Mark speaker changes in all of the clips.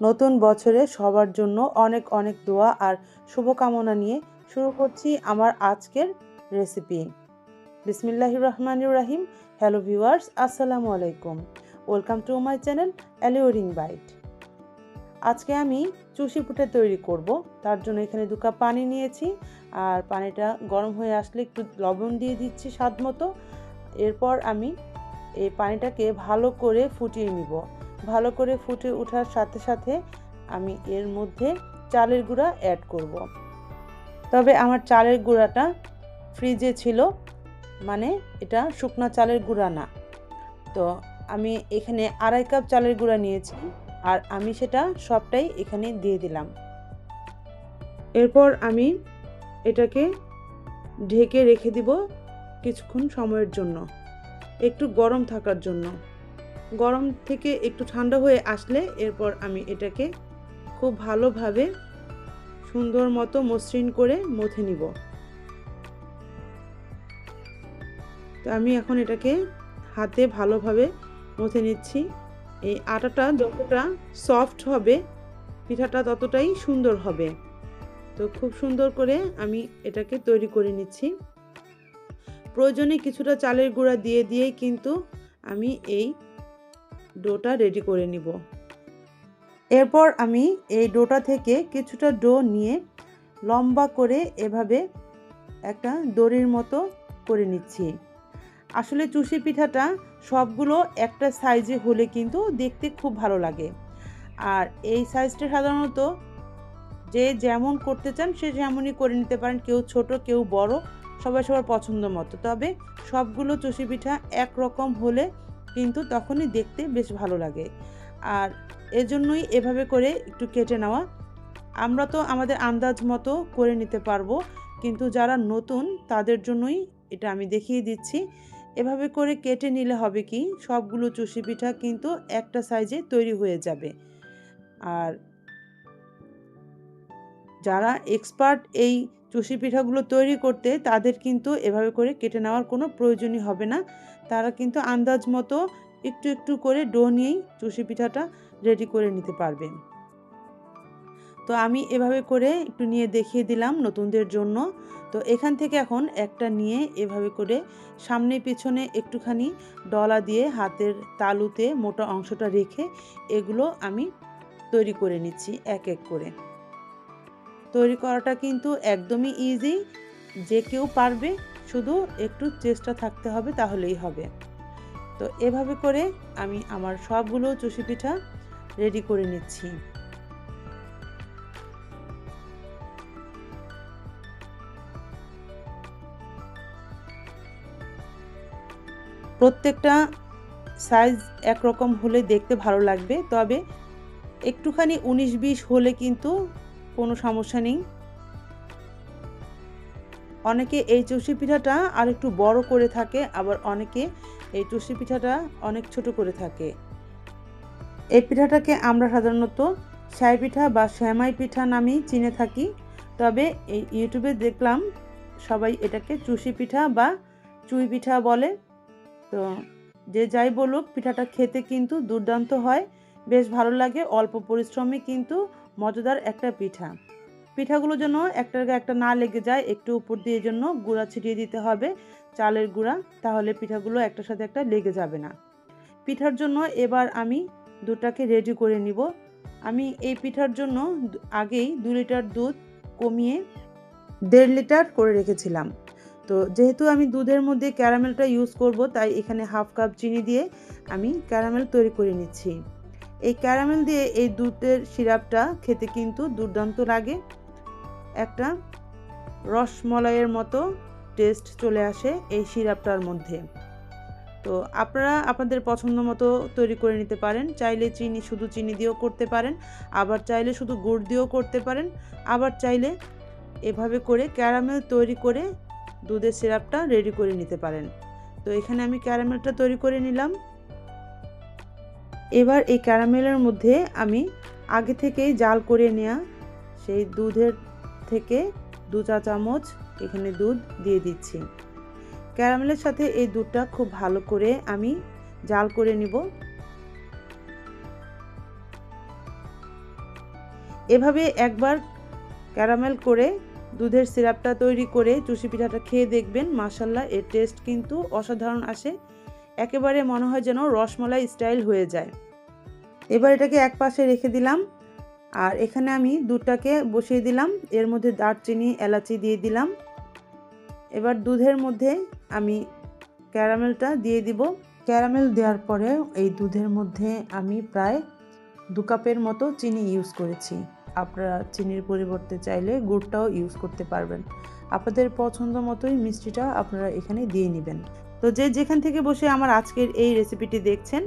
Speaker 1: নতুন বছরে সবার জন্য অনেক অনেক দোয়া আর শুভকামনা নিয়ে শুরু করছি আমার আজকের রেসিপি বিসমিল্লাহ রহমানুর রাহিম। হ্যালো ভিউয়ার্স, আসসালামু আলাইকুম। Welcome to my channel alluring bite. আজকে আমি চুষি পুটে তৈরি করব। তার জন্য এখানে দু কাপ পানি নিয়েছি আর পানিটা গরম হয়ে আসলে একটু লবণ দিয়ে দিচ্ছি স্বাদ মতো। এরপর আমি এই পানিটাকে ভালো করে ফুটিয়ে নিব। ভালো করে ফুটে ওঠার সাথে সাথে আমি এর মধ্যে চালের গুঁড়া অ্যাড করব। তবে আমার চালের গুঁড়াটা ফ্রিজে ছিল মানে এটা শুকনো চালের গুঁড়া না। তো আমি এখানে আড়াই কাপ চালের গুঁড়া নিয়েছি আর আমি সেটা সবটাই এখানে দিয়ে দিলাম। এরপর আমি এটাকে ঢেকে রেখে দিব কিছুক্ষণ সময়ের জন্য, একটু গরম থাকার জন্য। গরম থেকে একটু ঠান্ডা হয়ে আসলে এরপর আমি এটাকে খুব ভালোভাবে সুন্দর মতো মসৃণ করে মথে নিব। তো আমি এখন এটাকে হাতে ভালোভাবে মথে নিচ্ছি। এই আটাটা যতটা সফট হবে, পিঠাটা ততটাই সুন্দর হবে। তো খুব সুন্দর করে আমি এটাকে তৈরি করে নিচ্ছি। প্রয়োজনে কিছুটা চালের গুঁড়া দিয়ে দিয়েই কিন্তু আমি এই ডোটা রেডি করে নিব। এরপর আমি এই ডোটা থেকে কিছুটা ডো নিয়ে লম্বা করে এভাবে একটা দড়ির মতো করে নিচ্ছি। আসলে চুষি পিঠাটা সবগুলো একটা সাইজে হলে কিন্তু দেখতে খুব ভালো লাগে। আর এই সাইজটা সাধারণত যে যেমন করতে চান সে যেমনই করে নিতে পারেন, কেউ ছোট, কেউ বড়, সবাই সবার পছন্দ মতো। তবে সবগুলো চষি পিঠা একরকম হলে কিন্তু তখনই দেখতে বেশ ভালো লাগে। আর এজন্যই এভাবে করে একটু কেটে নেওয়া। আমরা তো আমাদের আন্দাজ মতো করে নিতে পারব, কিন্তু যারা নতুন তাদের জন্যই এটা আমি দেখিয়ে দিচ্ছি। এভাবে করে কেটে নিলে হবে কি, সবগুলো চুষি পিঠা কিন্তু একটা সাইজে তৈরি হয়ে যাবে। আর যারা এক্সপার্ট এই চুষি পিঠাগুলো তৈরি করতে তাদের কিন্তু এভাবে করে কেটে নেওয়ার কোনো প্রয়োজনই হবে না। তারা কিন্তু আন্দাজ মতো একটু একটু করে ডো নিয়েই চুষি পিঠাটা রেডি করে নিতে পারবেন। তো আমি এভাবে করে একটু নিয়ে দেখিয়ে দিলাম নতুনদের জন্য। তো এখান থেকে এখন একটা নিয়ে এভাবে করে সামনে পিছনে একটুখানি ডলা দিয়ে হাতের তালুতে মোটা অংশটা রেখে এগুলো আমি তৈরি করে নিচ্ছি এক এক করে। তৈরি করাটা কিন্তু একদমই ইজি যে কেউ পারবে, শুধু একটু চেষ্টা থাকতে হবে, তাহলেই হবে। তো এভাবে করে আমি আমার সবগুলো চুষি পিঠা রেডি করে নিচ্ছি। প্রত্যেকটা সাইজ একরকম হলে দেখতে ভালো লাগবে, তবে একটুখানি উনিশ বিশ হলে কিন্তু কোনো সমস্যা নেই। অনেকে এই চষি পিঠাটা আর একটু বড় করে থাকে, আবার অনেকে এই চষি পিঠাটা অনেক ছোট করে থাকে। এই পিঠাটাকে আমরা সাধারণত সাই পিঠা বা শ্যামাই পিঠা নামেই চিনে থাকি। তবে এই ইউটিউবে দেখলাম সবাই এটাকে চুষি পিঠা বা চুই পিঠা বলে। তো যে যাই বলুক, পিঠাটা খেতে কিন্তু দুর্দান্ত হয়, বেশ ভালো লাগে, অল্প পরিশ্রমে কিন্তু মজাদার একটা পিঠা। পিঠাগুলো যেন একটার গায়ে একটা না লেগে যায়, একটু উপর দিয়ে জন্য গুঁড়া ছিটিয়ে দিতে হবে, চালের গুঁড়া, তাহলে পিঠাগুলো একটার সাথে একটা লেগে যাবে না। পিঠার জন্য এবার আমি দুটাকে রেডি করে নিব। আমি এই পিঠার জন্য আগেই দু লিটার দুধ কমিয়ে দেড় লিটার করে রেখেছিলাম। তো যেহেতু আমি দুধের মধ্যে ক্যারামেলটা ইউজ করব, তাই এখানে হাফ কাপ চিনি দিয়ে আমি ক্যারামেল তৈরি করে নিচ্ছি। এই ক্যারামেল দিয়ে এই দুধের সিরাপটা খেতে কিন্তু দুর্দান্ত লাগে। একটা রসমলাইয়ের মতো টেস্ট চলে আসে এই সিরাপটার মধ্যে। তো আপনারা আপনাদের পছন্দ মতো তৈরি করে নিতে পারেন। চাইলে চিনি, শুধু চিনি দিয়েও করতে পারেন। আবার চাইলে শুধু গুড় দিয়েও করতে পারেন। আবার চাইলে এভাবে করে ক্যারামেল তৈরি করে দুধের সিরাপটা রেডি করে নিতে পারেন। তো এখানে আমি ক্যারামেলটা তৈরি করে নিলাম। এবার এই ক্যারামেলের মধ্যে আমি আগে থেকেই জাল করে নেওয়া সেই দুধের থেকে দু চা চামচ এখানে দুধ দিয়ে দিচ্ছি। ক্যারামেলের সাথে এই দুধটা খুব ভালো করে আমি জাল করে নিব। এভাবে একবার ক্যারামেল করে দুধের সিরাপটা তৈরি করে চুষি পিঠাটা খেয়ে দেখবেন মাসাল্লাহ এর টেস্ট কিন্তু অসাধারণ আসে। একেবারে মনে হয় যেন রসমালাই স্টাইল হয়ে যায়। এবার এটাকে এক পাশে রেখে দিলাম। আর এখানে আমি দুধটাকে বসিয়ে দিলাম। এর মধ্যে দারচিনি, এলাচি দিয়ে দিলাম। এবার দুধের মধ্যে আমি ক্যারামেলটা দিয়ে দিব। ক্যারামেল দেওয়ার পরে এই দুধের মধ্যে আমি প্রায় দু কাপের মতো চিনি ইউজ করেছি। আপনারা চিনির পরিবর্তে চাইলে গুড়টাও ইউজ করতে পারবেন। আপনাদের পছন্দ মতোই মিষ্টিটা আপনারা এখানে দিয়ে নেবেন। তো যে যেখান থেকে বসে আমার আজকের এই রেসিপিটি দেখছেন,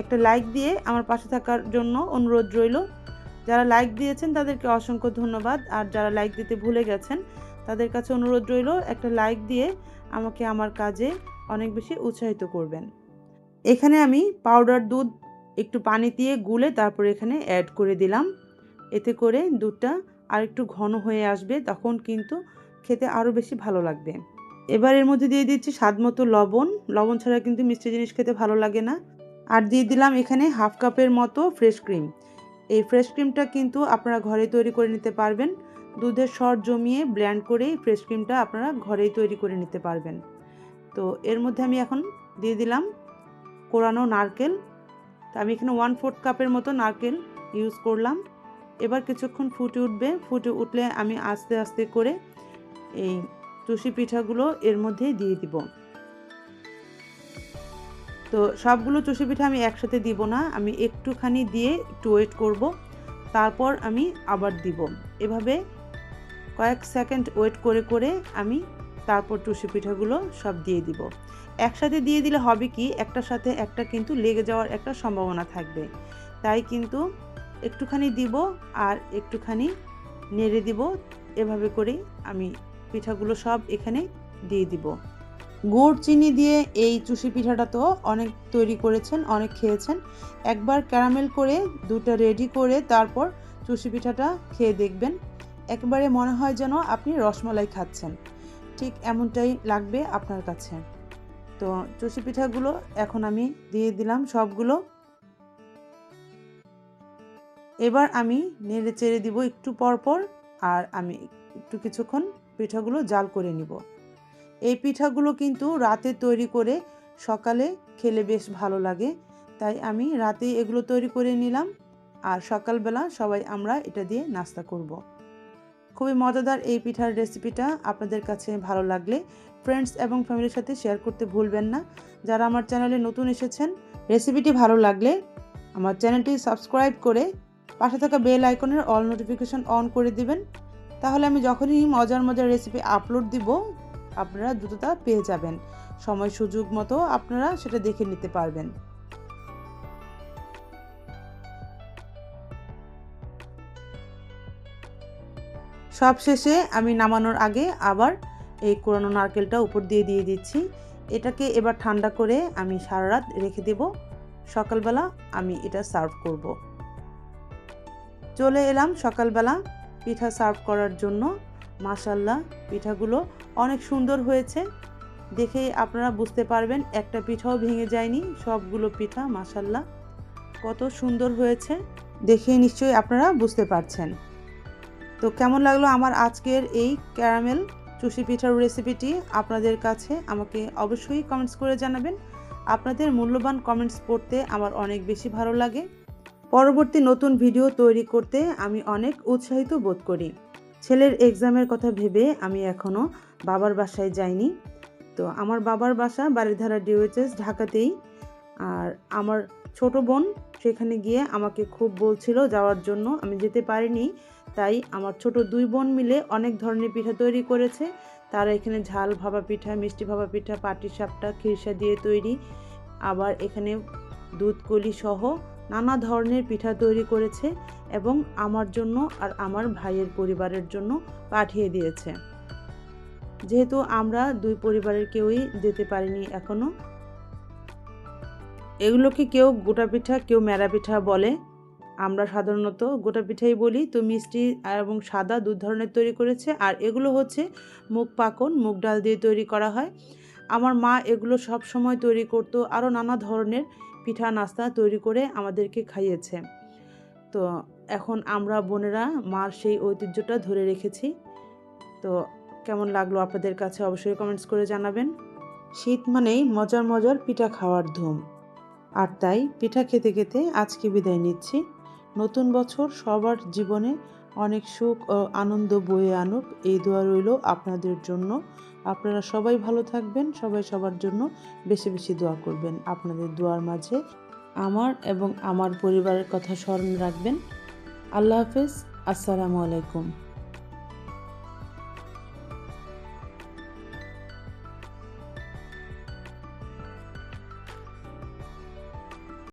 Speaker 1: একটা লাইক দিয়ে আমার পাশে থাকার জন্য অনুরোধ রইল। যারা লাইক দিয়েছেন, তাদেরকে অসংখ্য ধন্যবাদ। আর যারা লাইক দিতে ভুলে গেছেন, তাদের কাছে অনুরোধ রইল, একটা লাইক দিয়ে আমাকে আমার কাজে অনেক বেশি উৎসাহিত করবেন। এখানে আমি পাউডার দুধ, একটু পানি দিয়ে গুলে তারপর এখানে অ্যাড করে দিলাম। এতে করে দুধটা আর একটু ঘন হয়ে আসবে, তখন কিন্তু খেতে আরও বেশি ভালো লাগবে। এবার এর মধ্যে দিয়ে দিচ্ছি স্বাদ মতো লবণ। লবণ ছাড়া কিন্তু মিষ্টি জিনিস খেতে ভালো লাগে না। আর দিয়ে দিলাম এখানে হাফ কাপের মতো ফ্রেশ ক্রিম। এই ফ্রেশ ক্রিমটা কিন্তু আপনারা ঘরে তৈরি করে নিতে পারবেন। দুধের সর জমিয়ে ব্ল্যান্ড করেই ফ্রেশ ক্রিমটা আপনারা ঘরেই তৈরি করে নিতে পারবেন। তো এর মধ্যে আমি এখন দিয়ে দিলাম কোরানো নারকেল। তো আমি এখানে ওয়ান ফোর্থ কাপের মতো নারকেল ইউজ করলাম। এবার কিছুক্ষণ ফুটে উঠবে। ফুটে উঠলে আমি আস্তে আস্তে করে এই চুষি পিঠাগুলো এর মধ্যে দিয়ে দিব। তো সবগুলো চুষি পিঠা আমি একসাথে দিব না, আমি একটুখানি দিয়ে একটু ওয়েট করব, তারপর আমি আবার দিব। এভাবে কয়েক সেকেন্ড ওয়েট করে করে আমি তারপর টুসি পিঠাগুলো সব দিয়ে দিব। একসাথে দিয়ে দিলে হবে কি, একটার সাথে একটা কিন্তু লেগে যাওয়ার একটা সম্ভাবনা থাকবে। তাই কিন্তু একটুখানি দিব আর একটুখানি নেড়ে দিব, এভাবে করেই আমি পিঠাগুলো সব এখানে দিয়ে দিব। গুড়, চিনি দিয়ে এই চুষি পিঠাটা তো অনেক তৈরি করেছেন, অনেক খেয়েছেন। একবার ক্যারামেল করে দুটো রেডি করে তারপর চুষি পিঠাটা খেয়ে দেখবেন। একবারে মনে হয় যেন আপনি রসমালাই খাচ্ছেন। ঠিক এমনটাই লাগবে আপনার কাছে। তো চুষি পিঠাগুলো এখন আমি দিয়ে দিলাম সবগুলো। এবার আমি নেড়ে চেড়ে দিব একটু পর পর আর আমি একটু কিছুক্ষণ পিঠাগুলো জাল করে নিব। এই পিঠাগুলো কিন্তু রাতে তৈরি করে সকালে খেলে বেশ ভালো লাগে। তাই আমি রাতে এগুলো তৈরি করে নিলাম আর সকালবেলা সবাই আমরা এটা দিয়ে নাস্তা করব। খুবই মজাদার এই পিঠার রেসিপিটা আপনাদের কাছে ভালো লাগলে ফ্রেন্ডস এবং ফ্যামিলির সাথে শেয়ার করতে ভুলবেন না। যারা আমার চ্যানেলে নতুন এসেছেন রেসিপিটি ভালো লাগলে আমার চ্যানেলটি সাবস্ক্রাইব করে পাশে থাকা বেল আইকনের অল নোটিফিকেশন অন করে দিবেন। তাহলে আমি যখনই মজার মজার রেসিপি আপলোড দিব, আপনারা দ্রুততা পেয়ে যাবেন। সময় সুযোগ মতো আপনারা সেটা দেখে নিতে পারবেন। সব শেষে আমি নামানোর আগে আবার এই কোরানো নারকেলটা উপর দিয়ে দিয়ে দিচ্ছি। এটাকে এবার ঠান্ডা করে আমি সারা রাত রেখে দেব। সকালবেলা আমি এটা সার্ভ করব। চলে এলাম সকালবেলা। পিঠা সার্ভ করার জন্য। মাসাল্লাহ পিঠাগুলো অনেক সুন্দর হয়েছে। দেখেই আপনারা বুঝতে পারবেন, একটা পিঠাও ভেঙে যায়নি। সবগুলো পিঠা মাসাল্লাহ কত সুন্দর হয়েছে। দেখে নিশ্চয়ই আপনারা বুঝতে পারছেন। তো কেমন লাগল আমার আজকের এই ক্যারামেল চুষি পিঠার রেসিপিটি? আপনাদের কাছে আমাকে অবশ্যই কমেন্টস করে জানাবেন। আপনাদের মূল্যবান কমেন্টস পড়তে আমার অনেক বেশি ভালো লাগে। পরবর্তী নতুন ভিডিও তৈরি করতে আমি অনেক উৎসাহিত বোধ করি। ছেলের এক্সামের কথা ভেবে আমি এখনও বাবার বাসায় যাইনি। তো আমার বাবার বাসা বাড়িধারা ডিওএচএস ঢাকাতেই। আর আমার ছোট বোন সেখানে গিয়ে আমাকে খুব বলছিল যাওয়ার জন্য। আমি যেতে পারিনি, তাই আমার ছোট দুই বোন মিলে অনেক ধরনের পিঠা তৈরি করেছে। তারা এখানে ঝাল ভাবা পিঠা, মিষ্টি ভাবা পিঠা, পাটি সাপটা, খিরসা দিয়ে তৈরি। আবার এখানে দুধ কলি সহ নানা ধরনের পিঠা তৈরি করেছে এবং আমার জন্য আর আমার ভাইয়ের পরিবারের জন্য পাঠিয়ে দিয়েছে। যেহেতু আমরা দুই পরিবারের কেউই যেতে পারিনি এখনও এগুলোকে কেউ গোটা পিঠা, কেউ মেরা পিঠা বলে। আমরা সাধারণত গোটা পিঠাই বলি। তো মিষ্টি এবং সাদা দু ধরনের তৈরি করেছে। আর এগুলো হচ্ছে মুগ পাকন, মুগ ডাল দিয়ে তৈরি করা হয়। আমার মা এগুলো সব সময় তৈরি করতো। আরও নানা ধরনের পিঠা নাস্তা তৈরি করে আমাদেরকে খাইয়েছে। তো এখন আমরা বোনেরা মার সেই ঐতিহ্যটা ধরে রেখেছি। তো কেমন লাগল আপনাদের কাছে অবশ্যই কমেন্টস করে জানাবেন। শীত মানেই মজার মজার পিঠা খাওয়ার ধুম। আর তাই পিঠা খেতে খেতে আজকে বিদায় নিচ্ছি। নতুন বছর সবার জীবনে অনেক সুখ ও আনন্দ বয়ে আনুক। এই দোয়া রইল আপনাদের জন্য। আপনারা সবাই ভালো থাকবেন, সবাই সবার জন্য বেশি বেশি দোয়া করবেন। আপনাদের দোয়ার মাঝে আমার এবং আমার পরিবারের কথা স্মরণ রাখবেন। আল্লাহ হাফেজ। আসসালামু আলাইকুম।